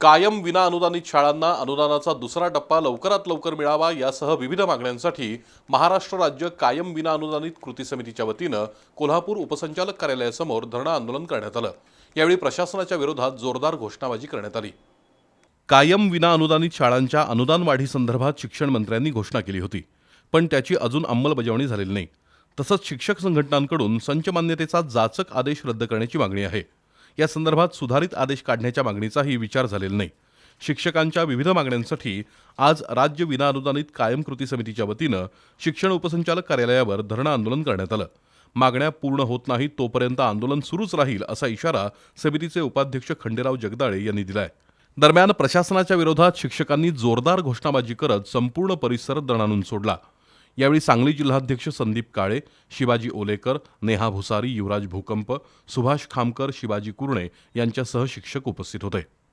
कायम विना अनुदानित शाळांना अनुदानाचा दुसरा टप्पा लवकरात लवकर मिळावा यासह विविध मागण्यांसाठी महाराष्ट्र राज्य कायम विना अनुदानित कृती समितीच्या वतीनं कोल्हापूर उपसंचालक कार्यालयासमोर धरणं आंदोलन करण्यात आलं. यावेळी प्रशासनाच्या विरोधात जोरदार घोषणाबाजी करण्यात आली. कायम विना अनुदानित शाळांच्या अनुदान वाढीसंदर्भात शिक्षण मंत्र्यांनी घोषणा केली होती. पण त्याची अजून अंमलबजावणी झालेली नाही. तसंच शिक्षक संघटनांकडून संच मान्यतेचा जाचक आदेश रद्द करण्याची मागणी आहे. या संदर्भात सुधारित आदेश काढण्याच्या मागणीचाही विचार झालेला नाही. शिक्षकांच्या विविध मागण्यांसाठी आज राज्य विना अनुदानित कायम कृती समितीच्या वतीनं शिक्षण उपसंचालक कार्यालयावर धरणं आंदोलन करण्यात आलं. मागण्या पूर्ण होत नाहीत तोपर्यंत आंदोलन सुरूच राहील असा इशारा समितीचे उपाध्यक्ष खंडेराव जगदाळे यांनी दिलाय. दरम्यान प्रशासनाच्या विरोधात शिक्षकांनी जोरदार घोषणाबाजी करत संपूर्ण परिसर दणाणून सोडला. यावेळी सांगली जिल्हाध्यक्ष संदीप काळे शिवाजी ओलेकर नेहा भुसारी युवराज भूकंप सुभाष खामकर शिवाजी कुरणे यांच्यासह शिक्षक उपस्थित होते.